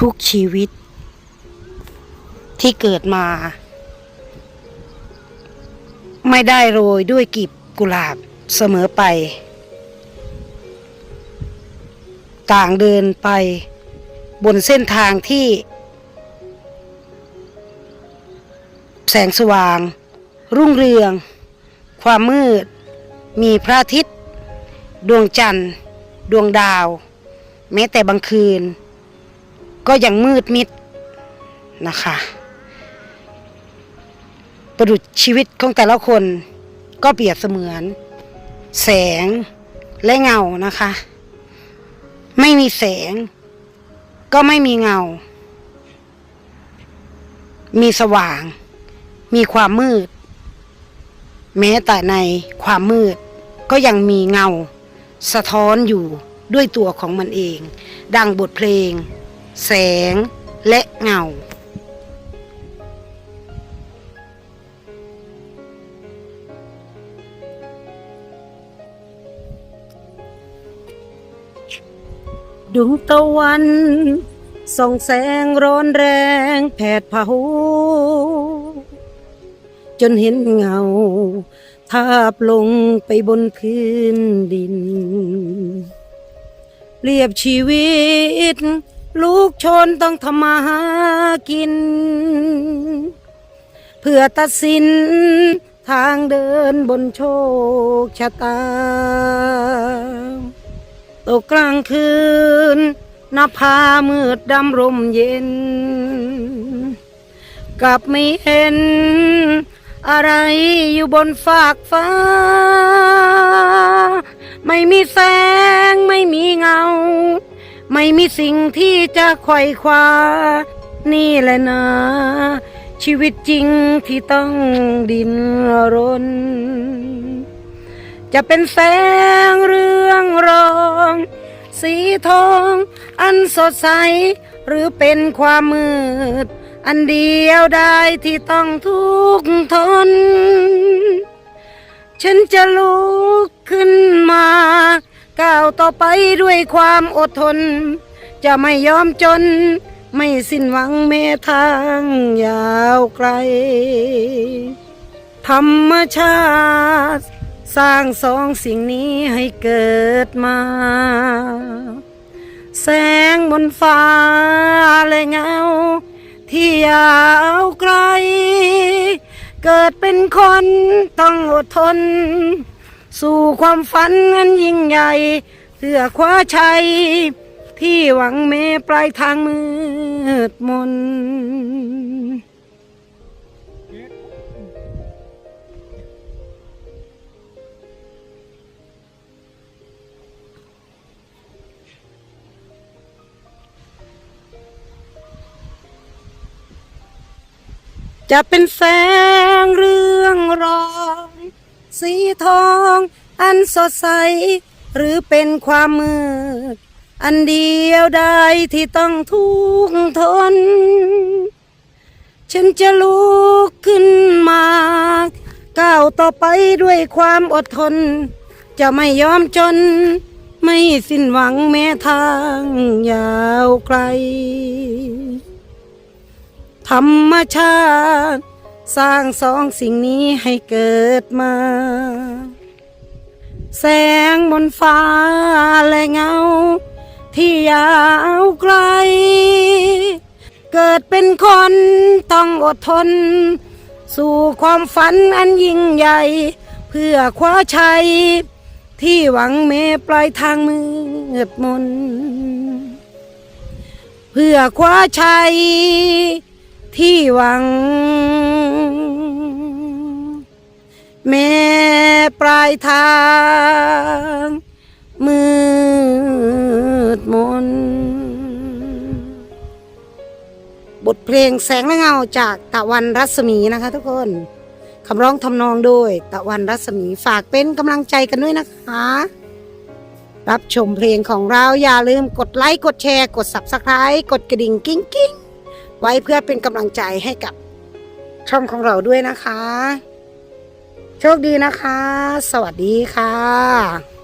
ทุกชีวิต ที่เกิดมา ไม่ได้โรยด้วยกลีบกุหลาบเสมอไป ต่างเดินไปบนเส้นทางที่ แสงสว่าง รุ่งเรือง ความมืด มีพระอาทิตย์ ดวงจันทร์ ดวงดาว แม้แต่บางคืน ก็ยังมืดมิดนะคะประดุจชีวิตของแต่ละคนก็เปรียบเสมือน แสงและเงานะคะ ไม่มีแสง ก็ไม่มีเงา มีสว่าง มีความมืด แม้แต่ในความมืด ก็ยังมีเงา สะท้อนอยู่ด้วยตัวของมันเอง ดังบทเพลง แสง และเงา ดวงตะวันส่องแสงร้อนแรงแผดเผาจนเห็นเงา ทาบลงไปบนพื้นดิน เรียบชีวิต ลูกชนต้องทำมาหากิน เพื่อตัดสินทางเดินบนโชคชะตา ตกกลางคืนนภามืดดำร่มเย็น กลับไม่เห็น อะไรอยู่บนฟากฟ้า ไม่มีแสงไม่มีเงา ไม่มีสิ่งที่จะไขว่คว้า นี่แหละนะ ชีวิตจริงที่ต้องดินรน จะเป็นแสงเรื่องรอง สีทอง อันสดใส หรือเป็นความมืด อันเดียวได้ที่ต้องทุกข์ทน ฉันจะลุกขึ้นมา ก้าวต่อไปด้วยความอดทน จะไม่ยอมจน ไม่สิ้นหวังเมทางยาวไกล ธรรมชาติสร้างสองสิ่งนี้ให้เกิดมา แสงบนฟ้าและเงา ที่ยาวไกล เกิดเป็นคนต้องอดทน สู่ความฝันอันยิ่งใหญ่ เพื่อคว้าชัย ที่หวังเมปลายทางมืดมน จะเป็นแสงเรื่องรอง สีทอง อันสดใส หรือเป็นความมืด อันเดียวได้ที่ต้องทุกข์ทน ฉันจะลุกขึ้นมาก้าวต่อไปด้วยความอดทน จะไม่ยอมจน ไม่สิ้นหวังแม้ทางยาวไกล ธรรมชาติ สร้างสองสิ่งนี้ให้เกิดมา แสงบนฟ้าและเงา ที่ยาวไกล เกิดเป็นคนต้องอดทน สู่ความฝันอันยิ่งใหญ่ เพื่อคว้าชัย ที่หวังเมปลายทางมืดมน เพื่อคว้าชัย ที่หวัง แม่ปลายทาง มืดมน บทเพลงแสงและเงาจากตะวันรัศมีนะคะทุกคนคำร้องทำนองโดยตะวันรัศมีฝากเป็นกำลังใจกันด้วยนะคะ รับชมเพลงของเราอย่าลืมกดไลค์กดแชร์ กด subscribe กดกระดิ่งกิ้งกิ้งไว้เพื่อเป็นกำลังใจให้กับช่องของเราด้วยนะคะ โชคดีนะคะ สวัสดีค่ะ